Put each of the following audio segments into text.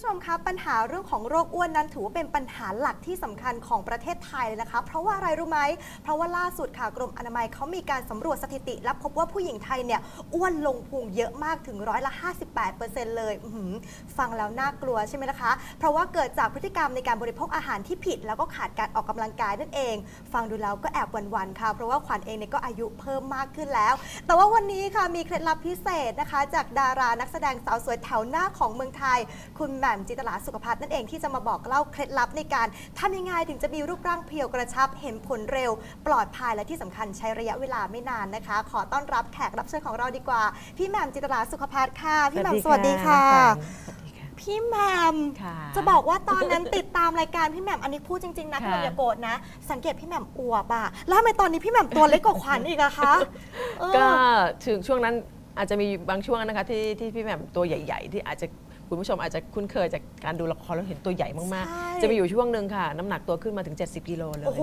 ผู้ชมคะปัญหาเรื่องของโรคอ้วนนั้นถือว่าเป็นปัญหาหลักที่สำคัญของประเทศไทยเลยนะคะ เพราะว่าอะไรรู้ไหม เพราะว่าล่าสุดค่ะกรมอนามัยเขามีการสำรวจสถิติ และพบว่าผู้หญิงไทยเนี่ยอ้วนลงพุงเยอะมากถึงร้อยละ58%เลยอืฟังแล้วน่ากลัวใช่ไหมนะคะ เพราะว่าเกิดจากพฤติกรรมในการบริโภคอาหารที่ผิด แล้วก็ขาดการออกกำลังกายนั่นเอง ฟังดูแล้วก็แอบหวั่นๆค่ะ เพราะว่าขวัญเองเนี่ยก็อายุเพิ่มมากขึ้นแล้ว แต่ว่าวันนี้ค่ะมีเคล็ดลับพิเศษนะคะ จากดารานักแสดงสาวสวยแถวหน้าของเมืองไทย คุณแมมจิตรลาสุขภัทรนั่นเองที่จะมาบอกเล่าเคล็ดลับในการทำยังไงถึงจะมีรูปร่างเพรียวกระชับเห็นผลเร็ว ปลอดภัยและที่สำคัญใช้ระยะเวลาไม่นานนะคะ ขอต้อนรับแขกรับเชิญของเราดีกว่า พี่แหม่มจิตรลาสุขภัทรค่ะ พี่แหม่มสวัสดีค่ะสวัสดีค่ะ พี่แหม่ม ค่ะ จะบอกว่าตอนนั้น ติดตามรายการพี่แหม่มอันนี้พูดจริงๆนะพี่แหม่มค่ะ อย่าโกรธนะ สังเกตพี่แหม่มอวบอะแล้วทำไมตอนนี้พี่แหม่มตัวเล็กกว่าขวัญอีกอะคะเออ ก็ถึงช่วงนั้นอาจจะมีบางช่วงนะคะที่ที่พี่แหม่มตัวใหญ่ ๆ ที่อาจจะ คุณผู้ชมอาจจะคุ้นเคยจากการดูละครแล้วเห็นตัวใหญ่มากใช่ๆจะมีอยู่ช่วงหนึ่งค่ะ น้ำหนักตัวขึ้นมาถึง 70กิโลเลย โอ้โห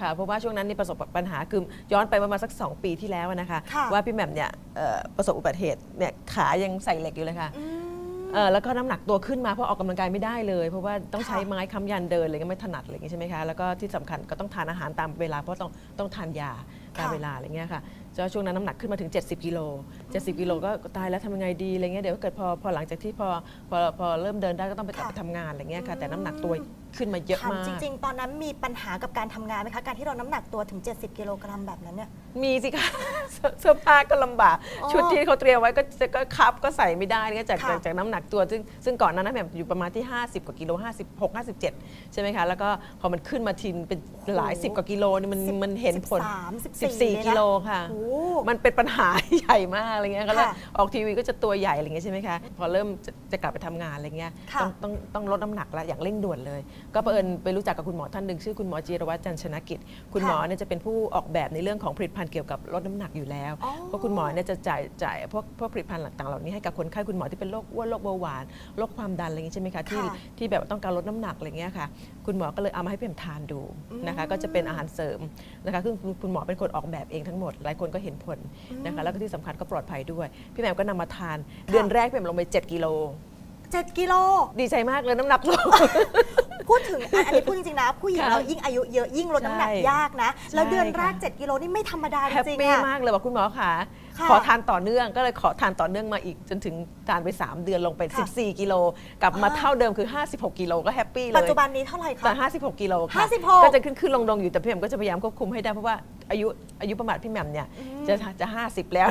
ค่ะ เพราะว่าช่วงนั้นนี่ประสบปัญหาคือย้อนไปประมาณสัก 2 ปีที่แล้วนะคะ ค่ะว่าพี่แหม่มเนี่ยเอ่อประสบอุบัติเหตุเนี่ยขายังใส่เหล็กอยู่เลยค่ะอืมเอ่อแล้วก็น้ำหนักตัวขึ้นมาเพราะออกกำลังกายไม่ได้เลย เพราะว่าต้องค่ะใช้ไม้ค้ำยันเดินอะไรเงี้ยไม่ถนัดอะไรเงี้ยใช่ไหมคะแล้วก็ที่สำคัญก็ต้องทานอาหารตามเวลาเพราะต้องต้องทานยาตามค่ะ เวลาอะไรเงี้ยค่ะ ก็ช่วงนั้นน้ำหนักขึ้นมาถึง 70กิโล70กิโลก็ตายแล้วทำยังไงดีอะไรเงี้ยเดี๋ยวถ้าเกิดพอพอหลังจากที่พอพอพอเริ่มเดินได้ก็ต้องไปกลับค่ะไปทำงานอะไรเงี้ยค่ะแต่น้ำหนักตัวขึ้นมาเยอะถามมาก จริง ๆ ตอนนั้นมีปัญหากับการทำงานไหมคะ การที่เราน้ำหนักตัวถึง 70 กิโลกรัมแบบนั้นเนี่ย มีสิคะเสื้อเสื้อผ้าก็ลำบาก อ๋อชุดที่เขาเตรียมไว้ก็จะก็คับก็ใส่ไม่ได้ก็จากค่ะจากจากน้ำหนักตัว ซึ่งซึ่งก่อนหนั้นนะแบบอยู่ประมาณที่ 50 กว่ากิโล56 57 ใช่ไหมคะ แล้วก็พอมันขึ้นมาทีนเป็นหลายสิบกว่ากิโลนี่มันสิบมันเห็นผล13 14เลยนะ 14 กิโลค่ะ โอ้มันเป็นปัญหาใหญ่มากอะไรเงี้ยก็แล้วค่ะออกทีวีก็จะตัวใหญ่อะไรเงี้ยใช่ไหมคะ พอเริ่มจะจะกลับไปทำงานอะไรเงี้ยค่ะต้องต้องต้องลดน้ำหนักแล้วอย่างเร่งด่วนเลย ก็เผอิญไปรู้จักกับคุณหมอท่านหนึ่งชื่อคุณหมอจีรวัตรจันทร์ชนกิจ คุณหมอเนี่ยจะเป็นผู้ออกแบบในเรื่องของผลิตภัณฑ์เกี่ยวกับลดน้ำหนักอยู่แล้วอ๋อเพราะคุณหมอเนี่ยจะจ่ายจ่ายพวกพวกผลิตภัณฑ์ต่างๆเหล่านี้ให้กับคนไข้คุณหมอที่เป็นโรคอ้วนโรคเบาหวานโรคความดันอะไรอย่างนี้ใช่ไหมคะที่ค่ะที่แบบต้องการลดน้ำหนักอะไรเงี้ยค่ะ คุณหมอก็เลยเอามาให้พี่แหม่มทานดูนะคะ ก็จะเป็นอาหารเสริมนะคะซึ่งคุณคุณหมอเป็นคนออกแบบเองทั้งหมด หลายคนก็เห็นผลนะคะ แล้วก็ที่สำคัญก็ปลอดภัยด้วย พี่แหม่มก็นำมาทาน เดือนแรกพี่แหม่มลงไป 7 กิโล7กิโล ดีใจมากเลยน้ำหนักลง พูดถึงอันอันนี้พูดจริงๆนะ ผู้หญิงค่ะเรายิ่งอายุเยอะยิ่งลดน้ำหนักใช่ยากนะ แล้วเดือนใช่แรก ค่ะ 7 กิโลนี่ไม่ธรรมดาจแฮปริงๆปี้อะ มากเลยบอกคุณหมอค่ะค่ะขอทานต่อเนื่องก็เลยขอทานต่อเนื่องมาอีก จนถึงทานไป 3 เดือนลงไป ค่ะ14 กิโลกลับมาอ่า เท่าเดิมคือ 56 กิโลก็แฮปปี้เลยปัจจุบันนี้เท่าไหร่คะ แต่56 กิโลค่ะ56ก็จะขึ้นขึ้นลงลงอยู่แต่พี่แหม่มก็จะพยายามควบคุมให้ได้เพราะว่าอายุอายุประมาณพี่แหม่มเนี่ยจะจะ 50 แล้ว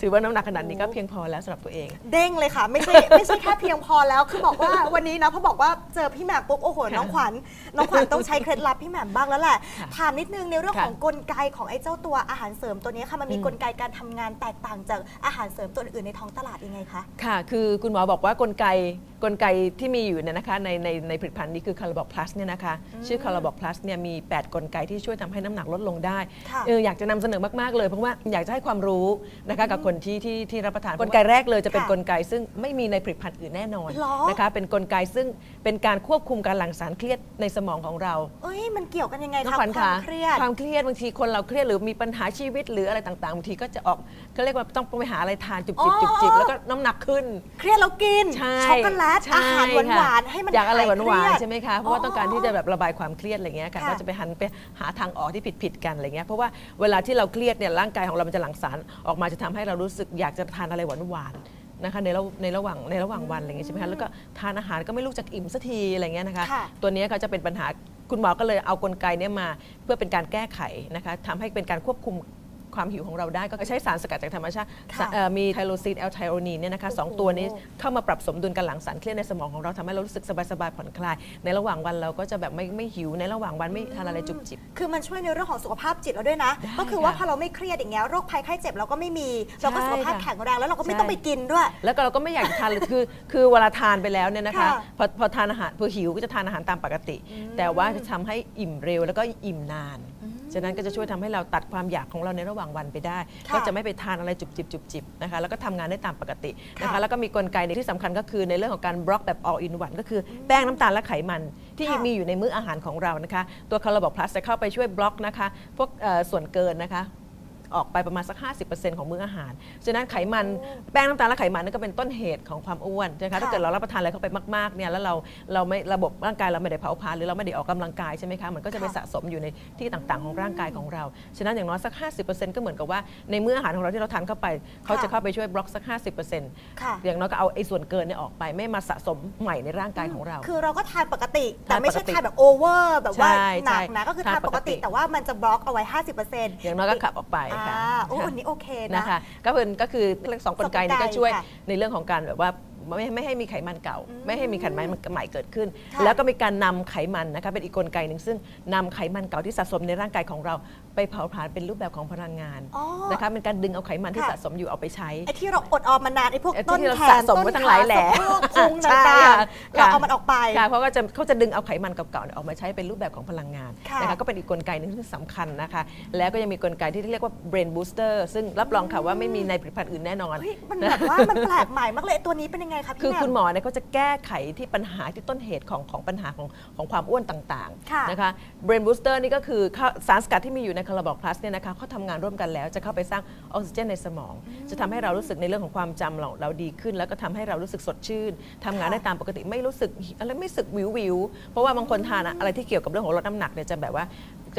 ถือว่าน้ำหนักขนาดนี้ก็เพียงพอแล้วสำหรับตัวเอง เด้งเลยค่ะ ไม่ใช่ ไม่ใช่แค่เพียงพอแล้ว คือบอกว่าวันนี้นะพอบอกว่าเจอพี่แหม่มปุ๊บโอ้โหน้องขวัญน้องขวัญต้องใช้เคล็ดลับพี่แหม่มบ้างแล้วแหละค่ะถามนิดนึงในเรื่องค่ะของกลไกของไอ้เจ้าตัวอาหารเสริมตัวนี้ค่ะมันมีอืม กลไกการทำงานแตกต่างจากอาหารเสริมตัวอื่นในท้องตลาดยังไงคะ ค่ะ คือคุณหมอบอกว่ากลไก กลไกที่มีอยู่เนี่ยนะคะในในในผลิตภัณฑ์นี้คือคาราบอกพลัสเนี่ยนะคะชื่อคาราบอกพลัสเนี่ยมี 8 กลไกที่ช่วยทำให้น้ำหนักลดลงได้ค่ะเอออยากจะนำเสนอมากๆเลย เพราะว่าอยากจะให้ความรู้นะคะกับคนที่ที่ที่รับประทานกลไกแรกเลยจะเป็นค่ะกลไก ซึ่งไม่มีในผลิตภัณฑ์อื่นแน่นอนหรอนะคะเป็นกลไกซึ่งเป็นการควบคุมการหลั่งสารเครียดในสมองของเราเอ้ยมันเกี่ยวกันยังไงน้องคะขวัญควาคะมเครียดความเครียดบางทีคนเราเครียดหรือมีปัญหาชีวิตหรืออะไรต่างๆบางทีก็จะออกเขาเรียกว่าต้องไปหาอะไรทานจุบจิบอ๋อจุบจิบแล้วก็น้ำหนักขึ้น เครียดแล้วกินใช่ช็อกโกแลตใช่อาหารหค่ะวานๆให้มันอยากอะไรหคลวานเครียดๆใช่ไหมคะเพราะว่าต้องการที่จะแบบระบายความเครียดอะไรเงี้ยค่ะค่ะก็จะไปหันไปหาทางออกที่ผิดๆกันอะไรเงี้ยเพราะว่าเวลาที่เราเครียดเนี่ยร่างกายของเรามันจะหลั่งสารออกมาจะทำให้เรารู้สึกอยากจะทานอะไรหวานๆนะคะในระในระหว่างในระหว่างวันอะไรเงี้ยใช่ไหมคะแล้วก็ทานอาหารก็ไม่รู้จักอิ่มสักทีอะไรเงี้ยนะคะค่ะตัวเนี้ยเขาจะเป็นปัญหาคุณหมอก็เลยเอากลไกเนี้ยมาเพื่อเป็นการแก้ไขนะคะทำให้เป็นการควบคุม ความหิวของเราได้ก็ใช้สารสกัดจากธรรมชาติค่ะเอ่อมีไทโรซีนแอลไทโรนีนเนี่ยนะคะสองโอ้โห ตัวนี้เข้ามาปรับสมดุลการหลั่งสารเครียดในสมองของเราทำให้เรารู้สึกสบายๆผ่อนคลาย ในระหว่างวันเราก็จะแบบไม่ไม่หิวในระหว่างวันไม่ทานอะไรจุบจิบ คือมันช่วยในเรื่องของสุขภาพจิตเราด้วยนะ ได้ก็คือว่าค่ะพอเราไม่เครียดอย่างเงี้ยโรคภัยไข้เจ็บเราก็ไม่มี เราก็ใช่สุขภาพค่ะ แข็งแรงแล้วเราก็ไม่ใช่ต้องไปกินด้วย แล้วก็เราก็ไม่อยากจะทานเลยคือคือเวลาทานไปแล้วเนี่ยนะคะค่ะพอพอทานอาหารพอหิวก็จะทานอาหารตามปกติ แต่ว่าจะทำให้อิ่มเร็วแล้วก็อิ่มนาน ฉะนั้นก็จะช่วยทำให้เราตัดความอยากของเราในระหว่างวันไปได้ค่ะก็จะไม่ไปทานอะไรจุบจิบจุบจิบนะคะแล้วก็ทำงานได้ตามปกตินะค่ะคะแล้วก็มีกลไกในที่สำคัญก็คือในเรื่องของการบล็อกแบบ all in one ก็คือแป้งน้ำตาลและไขมันที่ค่ะมีอยู่ในมื้ออาหารของเรานะคะตัวคาราบอกพลัสจะเข้าไปช่วยบล็อกนะคะพวกเอ่อส่วนเกินนะคะ ออกไปประมาณสัก 50%ของมื้ออาหาร ฉะนั้นไขมันแป้งน้ำตาลและไขมันนั่นก็เป็นต้นเหตุของความอ้วนใช่ไหมคะค่ะ ถ้าเกิดเรารับประทานอะไรเข้าไปมากๆเนี่ยแล้วเราเราไม่ระบบร่างกายเราไม่ได้เผาผลาญหรือเราไม่ได้ออกกำลังกายใช่ไหมคะมันก็จะไปค่ะสะสมอยู่ในที่ต่างๆ ของร่างกายของเรา ฉะนั้นอย่างน้อยสัก 50%ก็เหมือนกับว่าในมื้ออาหารของเราที่เราทานเข้าไป เขาจะเข้าไปช่วยบล็อกสัก 50%ค่ะ อย่างน้อยก็เอาไอ้ส่วนเกินเนี่ยออกไปไม่มาสะสมใหม่ในร่างกายของเรา คือเราก็ทานปกติ แต่ทานไม่ใช่ปกติทานแบบโอเวอร์แบบว่าใช่หนักใช่นะก็คือทานทานปกติปกติ แต่ว่ามันจะบล็อกเอาไว้ 50%อย่างน้อยก็ขับออกไปค่ะอ่าโอ้ค่ะอันนี้โอเคนะนะคะก็เป็นก็คือเรื่องสองกลไกนี้ก็ช่วยค่ะในเรื่องของการแบบว่าไม่ไม่ให้มีไขมันเก่า อืมไม่ให้มีไขมันใหม่เกิดขึ้น ค่ะแล้วก็มีการนำไขมันนะคะเป็นอีกกลไกหนึ่งซึ่งนำไขมันเก่าที่สะสมในร่างกายของเรา ไปเผาผลาญเป็นรูปแบบของพลังงานอ๋อนะคะเป็นการดึงเอาไขมันที่ค่ะ สะสมอยู่เอาไปใช้ ไอ้ที่เราอดออมมานานไอ้พวกไอ้ที่ต้นเราแขสะนสมต้นไว้ทั้งหลายแหล่ขาสะโพกพุงใช่ต่างค่ะๆเราเอามันออกไป ค่ะเพราะว่าจะเขาจะดึงเอาไขมันเก่าๆเนี่ยออกมาใช้เป็นรูปแบบของพลังงานค่ะนะคะก็เป็นอีกกลไกหนึงที่สำคัญนะคะ แล้วก็ยังมีกลไกที่เรียกว่า brain booster ซึ่งรับรองค่ะว่าไม่มีในผลิตภัณฑ์อื่นแน่นอน เฮ้ยมันแบบว่ามันแปลกใหม่มากเลยตัวนี้เป็นยังไงคะพี่คือแหม่ม คุณหมอเนี่ยเขาจะแก้ไขที่ปัญหาที่ต้นเหตุของของปัญหาของของความอ้วนต่างค่ะๆนะคะ brain booster นี่ก็คือเข้าสารสกัดที่มีอยู่ในคาราบอกพลัสเนี่ยนะคะเขาทำงานร่วมกันแล้ว จะเข้าไปสร้างออกซิเจนในสมอง จะทำให้เรารู้สึกในเรื่องของความจำเราเราดีขึ้น แล้วก็ทำให้เรารู้สึกสดชื่นทำงานค่ะได้ตามปกติไม่รู้สึกอะไรไม่รู้สึกวิววิวๆเพราะว่าบางคนทานอะไรที่เกี่ยวกับเรื่องของลดน้ำหนักเนี่ยจะแบบว่า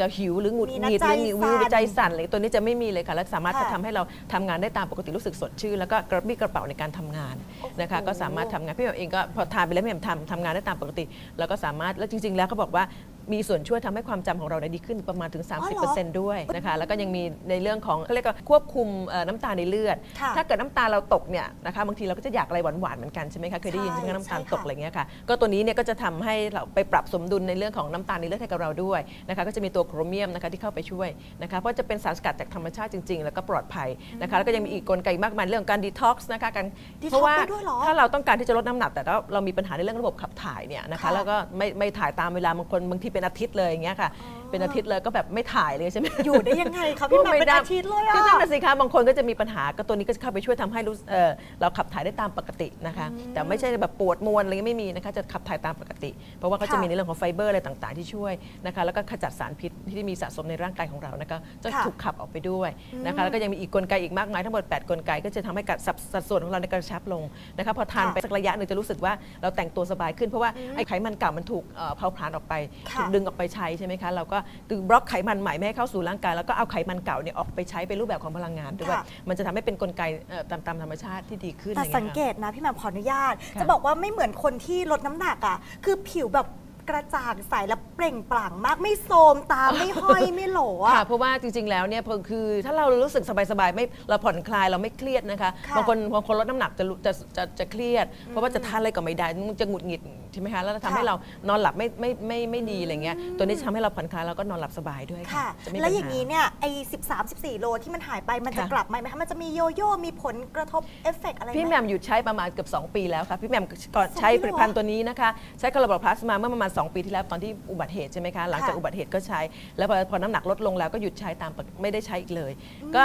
จะหิวหรือหงุดหงิดหรือวิวหรือใจสั่นอะไรตัวนี้จะไม่มีเลยค่ะและสามารถค่ะจะทำให้เราทำงานได้ตามปกติรู้สึกสดชื่นแล้วก็กระปรี้กระเป๋าในการทำงานโอ้โหนะคะก็สามารถทำงานพี่แหม่มเองก็พอทานไปแล้วพี่แหม่มทำทำงานได้ตามปกติ แล้วก็สามารถแล้วจริง ๆ แล้วเขาบอกว่า มีส่วนช่วยทำให้ความจำของเราเนี่ยดีขึ้นประมาณถึงอ๋อเหรอ30%ด้วยนะคะ แล้วก็ยังมีในเรื่องของเขาเรียกว่าควบคุมเอ่อน้ำตาลในเลือด ค่ะถ้าเกิดน้ำตาลเราตกเนี่ยนะคะบางทีเราก็จะอยากอะไรหวานๆเหมือนกันใช่ไหมคะเคยได้ยินใช่ใช่ไหมคะน้ำตาลใช่ค่ะตกอะไรเงี้ยค่ะก็ตัวนี้เนี่ยก็จะทำให้เราไปปรับสมดุลในเรื่องของน้ำตาลในเลือดให้กับเราด้วยนะคะก็จะมีตัวโครเมียมนะคะที่เข้าไปช่วยนะคะเพราะจะเป็นสารสกัดจากธรรมชาติจริง ๆ แล้วก็ปลอดภัยนะคะแล้วก็ยังมีอีกกลไกมากมายเรื่องของการดีท็อกซ์นะคะการ detox เพราะว่าได้ด้วยเหรอ ถ้าเราต้องการที่จะลดน้ำหนักแต่ว่าเรามีปัญหาในเรื่องระบบขับถ่ายเนี่ยนะคะค่ะ แล้วก็ไม่ไม่ถ่ายตามเวลาบางคนบางทีเป็นอาทิตย์เลยอย่างเงี้ยค่ะเป็นอาทิตย์เลยก็แบบไม่ถ่ายเลยใช่ไหมอยู่ได้ยังไงคะพี่แหม่มเป็นอาทิตย์เลยอะคือนั่นน่ะสิคะบางคนก็จะมีปัญหาก็ตัวนี้ก็จะเข้าไปช่วยทำให้รู้เอ่อเราขับถ่ายได้ตามปกตินะคะ แต่ไม่ใช่แบบปวดมวนอะไรเงี้ยไม่มีนะคะจะขับถ่ายตามปกติ เพราะว่าเขาจะค่ะมีในเรื่องของไฟเบอร์อะไรต่างๆ ที่ช่วยนะคะแล้วก็ขจัดสารพิษที่มีสะสมในร่างกายของเรานะคะจะค่ะ ถูกขับออกไปด้วยนะคะแล้วก็ยังมีอีกกลไกอีกมากมายทั้งหมด8กลไกก็จะทำให้กัดสัดสัดส่วนของเราในยกระชับลงนะคะพอทานค่ะไปสักระยะหนึ่งจะรู้สึกว่าเราแต่งตัวสบายขึ้นเพราะว่าไอ้ไขมันเก่ามันถูกเอ่อเผาผลาญออกไปค่ะถูกดึงออกไปใช้ใช่ไหมคะเราก็ดึงบล็อกไขมันใหม่ไม่ให้เข้าสู่ร่างกาย แล้วก็เอาไขมันเก่าเนี่ยออกไปใช้เป็นรูปแบบของพลังงานด้วย ค่ะ มันจะทำให้เป็นกลไกเอ่อตามตามธรรมชาติที่ดีขึ้นแต่อะไรสังงี้ยเกค่ะตนะพี่แหม่มขออนุญาต ค่ะ จะบอกว่าไม่เหมือนคนที่ลดน้ำหนักอะ คือผิวแบบ กระจ่างใสและเปล่งปลั่งมากไม่โทรมตาไม่ห้อยไม่โหลค่ะอะเพราะว่าจริงๆ แล้วเนี่ยพอคือถ้าเรารู้สึกสบายๆไม่เราผ่อนคลายเราไม่เครียดนะคะค่ะบางคนบางคนลดน้ำหนักจะรู้จะจะจะเครียด เพราะว่าจะทานอะไรก็ไม่ได้มันจะหงุดหงิดใช่ไหมคะแล้วทำให้ค่ะ เรานอนหลับไม่ไม่ไม่ไม่ดีอะไรเงี้ยตัวนี้จะทำให้เราผ่อนคลายแล้วก็นอนหลับสบายด้วยค่ะจะไม่มีแล้วปัญอย่างหานี้เนี่ยไอ้13 14โลที่มันหายไปมันจะค่ะ กลับมาไหมคะมันจะมีโยโย่มีผลกระทบเอฟเฟกต์อะไรไหม พี่แหม่มหยุดใช้ประมาณเกือบ 2 ปีแล้วค่ะ พี่แหม่มก่อนสองใช้ปีผลิตภัณฑ์ตัวนี้นะคะ ใช้คาราบอพลัสมาเมื่อประมาณ2 ปีที่แล้วตอนที่อุบัติเหตุใช่ไหมคะหลังจากค่ะอุบัติเหตุก็ใช้ แล้วพอพอน้ำหนักลดลงแล้วก็หยุดใช้ตามปกไม่ได้ใช้อีกเลย ก็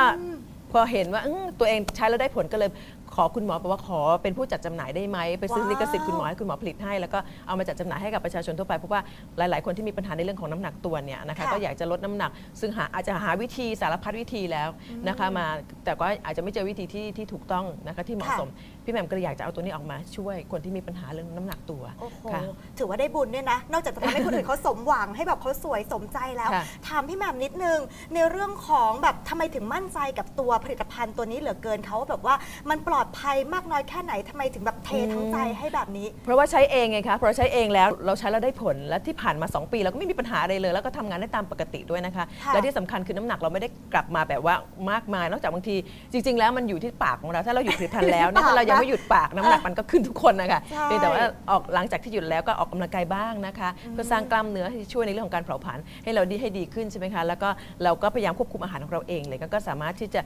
พอเห็นว่าอื้อตัวเองใช้แล้วได้ผลก็เลยขอคุณหมอบอกว่าขอเป็นผู้จัดจำหน่ายได้ไหมไปซื้อว้าว ลิขสิทธิ์คุณหมอให้คุณหมอผลิตให้ แล้วก็เอามาจัดจำหน่ายให้กับประชาชนทั่วไปเพราะว่าหลาย ๆ คนที่มีปัญหาในเรื่องของน้ำหนักตัวเนี่ยนะคะค่ะ ก็อยากจะลดน้ำหนัก ซึ่งหาอาจจะหาวิธีสารพัดวิธีแล้วนะคะมาแต่ก็อาจจะไม่เจอวิธีที่ที่ถูกต้องนะคะที่เหมาะค่ะสม พี่แหม่มก็เลยอยากจะเอาตัวนี้ออกมาช่วยคนที่มีปัญหาเรื่องน้ำหนักตัวโอ้โหค่ะ ถือว่าได้บุญด้วยนะ นอกจากจะทำให้คนอื่นเขาสมหวังให้แบบเขาสวยสมใจแล้ว ค่ะ ถามพี่แหม่มนิดนึง ในเรื่องของแบบทำไมถึงมั่นใจกับตัวผลิตภัณฑ์ตัวนี้เหลือเกินเขาว่าแบบว่ามันปลอดภัยมากน้อยแค่ไหนทำไมถึงแบบเททั้งใจให้แบบนี้ เพราะว่าใช้เองไงคะเพราะใช้เองแล้วเราใช้แล้วได้ผลและที่ผ่านมา 2 ปีเราก็ไม่มีปัญหาอะไรเลย แล้วก็ทำงานได้ตามปกติด้วยนะคะ ค่ะและที่สำคัญคือน้ำหนักเราไม่ได้กลับมาแบบว่ามากมาย นอกจากบางทีจริง ๆ แล้วมันอยู่ที่ปากของเรา ถ้าเราหยุดผลิตภัณฑ์แล้วเนี่ยถ้าเรายังไม่หยุดปากน้ำหนักมันก็ขึ้นทุกคนนะคะใช่ เพียงแต่ว่าออกหลังจากที่หยุดแล้วก็ออกกำลังกายบ้างนะคะ เพื่อสร้างกล้ามเนื้อที่ช่วยในเรื่องของการเผาผลาญให้เราดีให้ดีขึ้นใช่ไหมคะแล้วก็เราก็พยายามควบคุมอาหารของเราเองเลยก็สามารถที่จะ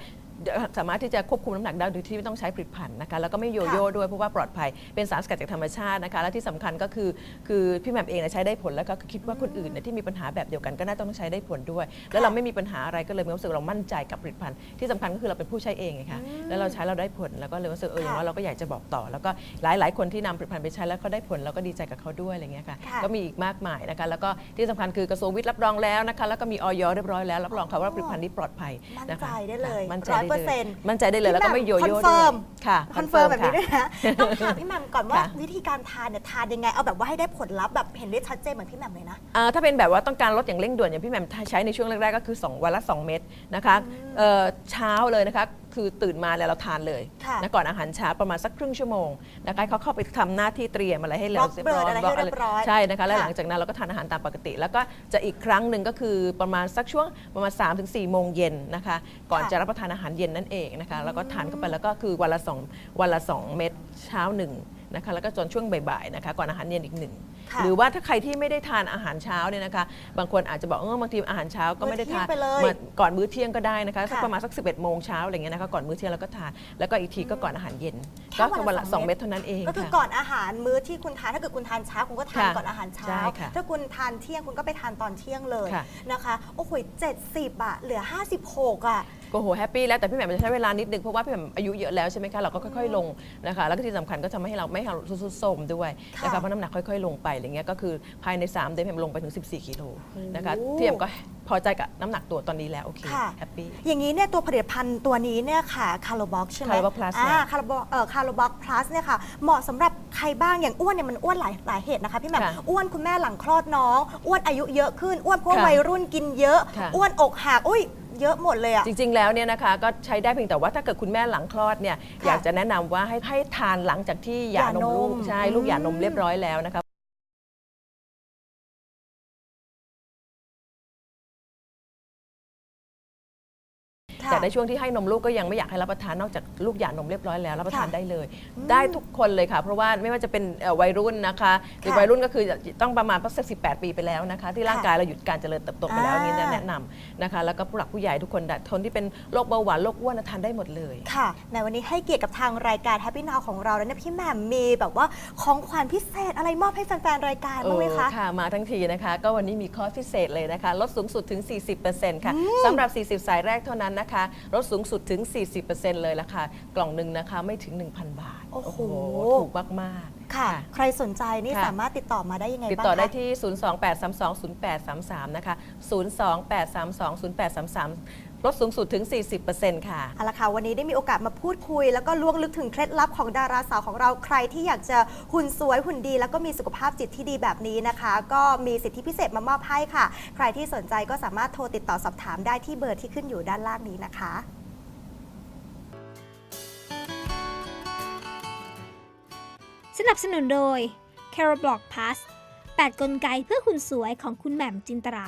สามารถที่จะควบคุมน้ำหนักได้โดยที่ไม่ต้องใช้ผลิตภัณฑ์นะคะแล้วก็ไม่โยโย่ด้วยเพราะว่าปลอดภัยเป็นสารสกัดจากธรรมชาตินะคะและที่สำคัญก็คือคือพี่แหม่มเองเนี่ยใช้ได้ผลแล้วก็คิดว่าคนอื่นเนี่ยที่มีปัญหาแบบเดียวกันก็น่าต้องใช้ได้ผลด้วย แล้วเราไม่มีปัญหาอะไรก็เลยมีความรู้สึกเรามั่นใจกับผลิตภัณฑ์ที่สำคัญก็คือเราเป็นผู้ใช้เองไงคะแล้วเราใช้เราได้ผลแล้วก็เลยรู้สึกเอออย่างค่ะว่าเราก็อยากจะบอกต่อ แล้วก็หลาย ๆ คนที่นำผลิตภัณฑ์ไปใช้แล้วเขาได้ผลเราก็ดีใจกับเขาด้วยอะไรเงี้ยค่ะค่ะ ก็มีอีกมากมายนะคะแล้วก็ที่สำคัญคือกระทรวงวิทย์รับรองแล้วนะคะแล้วก็มีออยเรียบร้อยแล้วรับรองค่ะว่าผลิตภัณฑ์นี้ปลอดภัย มั่นนะคะใจได้เลยมั่นใจร้อยได้เปอเลร์เซ็ยนต์มั่นใจได้เลยแล้วก็ไม่โยโย่คอนเฟิด้วร์ยมค่ะคอนเฟิร์มแบบนี้ค่ะด้วยนะต้องถามพี่แหม่มก่อนว่าค่ะ วิธีการทานเนี่ยทานยังไง เอาแบบว่าให้ได้ผลลัพธ์แบบเห็นได้ชัดเจนเหมือนพี่แหม่มเลยนะ อ่าถ้าเป็นแบบว่าต้องการลดอย่างเร่งด่วนอย่างพี่แหม่มใช้ในช่วงแรกๆก็คือ 2 วันละ 2 เม็ดนะคะเอ่อเช้าเลยนะคะ คือตื่นมาแล้วเราทานเลยค่ะนะก่อนอาหารเช้าประมาณสักครึ่งชั่วโมงนะคะให้เขาเข้าไปทำหน้าที่เตรียมอะไรให้เร็ว Block blood อะไรให้เรียบร้อยใช่นะคะแล้วค่ะหลังจากนั้นเราก็ทานอาหารตามปกติ แล้วก็จะอีกครั้งหนึ่งก็คือประมาณสักช่วงประมาณ3-4ถึงโมงเย็นนะคะก่อนค่ะจะรับประทานอาหารเย็นนั่นเองนะคะแล้วก็ทานเข้าไปแล้วก็คือวันละสองวันละสองเม็ดเช้าหนึ่ง นะคะแล้วก็จนช่วงบ่ายๆนะคะก่อนอาหารเย็นอีกหนึ่งค่ะหรือว่าถ้าใครที่ไม่ได้ทานอาหารเช้าเนี่ยนะคะบางคนอาจจะบอกเออบางทีอาหารเช้าก็ไม่ได้ทานมื้อเที่ยงไปเลยมาก่อนมื้อเที่ยงก็ได้นะคะสักค่ะประมาณสัก 11โมงเช้าอะไรเงี้ยนะคะก่อนมื้อเที่ยงเราก็ทานแล้วก็อีกทีก็ก่อนอาหารเย็นแค่ก็วันละวันละสสอองงเม็เม็ดดเท่านั้นเองก็คือค่ะ ก่อนอาหารมื้อที่คุณทานถ้าเกิดคุณทานเช้าคุณก็ทานค่ะก่อนอาหารเช้า ใช่ค่ะถ้าคุณทานเที่ยงคุณก็ไปทานตอนเที่ยงเลยค่ะนะคะ โอ้โหเจ็ดสิบอะเหลือ 56อะ ก็โหแฮปปี้แล้วแต่พี่แหม่มจะใช้เวลานิดนึงเพราะว่าพี่แหม่มอายุเยอะแล้วใช่ไหมคะเราก็ค่อยๆลงนะคะแล้วก็ที่สำคัญก็ทำให้เราไม่ให้เราสุดโทรมด้วยค่ะนะคะเพราะน้ำหนักค่อยๆลงไปอะไรเงี้ยก็คือภายใน 3 เดือนพี่แหม่มลงไปถึง 14กิโลนะคะโอ้ที่แหม่มก็พอใจกับน้ำหนักตัวตอนนี้แล้วโอเคค่ะ แฮปปี้ อย่างนี้เนี่ยตัวผลิตภัณฑ์ตัวนี้เนี่ยค่ะคาร์โบ็อกใช่ไหม Calobox Plus อ่าเนี่ยคาร์โบเอ่อคาร์บ็อกพลัสเนี่ยค่ะเหมาะสำหรับใครบ้างอย่างอ้วนเนี่ยมันอ้วนหลายหลายเหตุนะคะพี่แหม่มค่ะอ้วนคุณแม่หลังคลอดน้อง อ้วนอายุเยอะขึ้น อ้วนเพราะว่าค่ะวัยรุ่นกินเยอะ ค่ะ อ้วนอกหักอุ้ย เยอะหมดเลยอะ จริง ๆ แล้วเนี่ยนะคะก็ใช้ได้เพียงแต่ว่าถ้าเกิดคุณแม่หลังคลอดเนี่ยค่ะอยากจะแนะนำว่าให้ให้ทานหลังจากที่หย่านมลูกหย่านมใช่ลูกหย่านมอืมเรียบร้อยแล้วนะคะ ในช่วงที่ให้นมลูกก็ยังไม่อยากให้รับประทานนอกจากลูกหย่านมเรียบร้อยแล้วรับประทานค่ะได้เลย ได้ทุกคนเลยค่ะ เพราะว่าไม่ว่าจะเป็นเอ่อวัยรุ่นนะคะหรือค่ะวัยรุ่นก็คือต้องประมาณสักสิบแปดปีไปแล้วนะคะ ที่ร่างค่ะกายเราหยุดการเจริญเติบโตไปแล้วอ่านี่แนะนำนะคะ แล้วก็ผู้หลักผู้ใหญ่ทุกคนคนที่เป็นโรคเบาหวานโรคอ้วนนะทานได้หมดเลยค่ะในวันนี้ให้เกียรติกับทางรายการ Happy Now ของเราแล้วเนี่ยพี่แหม่มมีแบบว่าของขวัญพิเศษอะไรมอบให้แฟนๆรายการบ้างไหมคะเออค่ะมาทั้งทีนะคะ ก็วันนี้มีคอร์สพิเศษเลยนะคะลดสูงสุดถึง 40%ค่ะสำหรับ 40 สายแรกเท่านั้นนะคะลดสูงสุดถึง 40%เลยละค่ะ กล่องหนึ่งนะคะไม่ถึง 1,000 บาทโอ้โห ถูกมากๆ ค่ะ ใครสนใจนี่ค่ะ สามารถติดต่อมาได้ยังไงติดบ้างต่อได้คะ ที่ 028320833 นะคะ 028320833 ลดสูงสุดถึง 40%ค่ะ เอาละค่ะ วันนี้ได้มีโอกาสมาพูดคุย แล้วก็ล่วงลึกถึงเคล็ดลับของดาราสาวของเราใครที่อยากจะหุ่นสวยหุ่นดี แล้วก็มีสุขภาพจิตที่ดีแบบนี้นะคะ ก็มีสิทธิพิเศษมามอบให้ค่ะ ใครที่สนใจก็สามารถโทรติดต่อสอบถามได้ที่เบอร์ที่ขึ้นอยู่ด้านล่างนี้นะคะสนับสนุนโดย c a r a b l o c Plus 8 กลไกเพื่อหุ่นสวยของคุณแหม่มจินตรา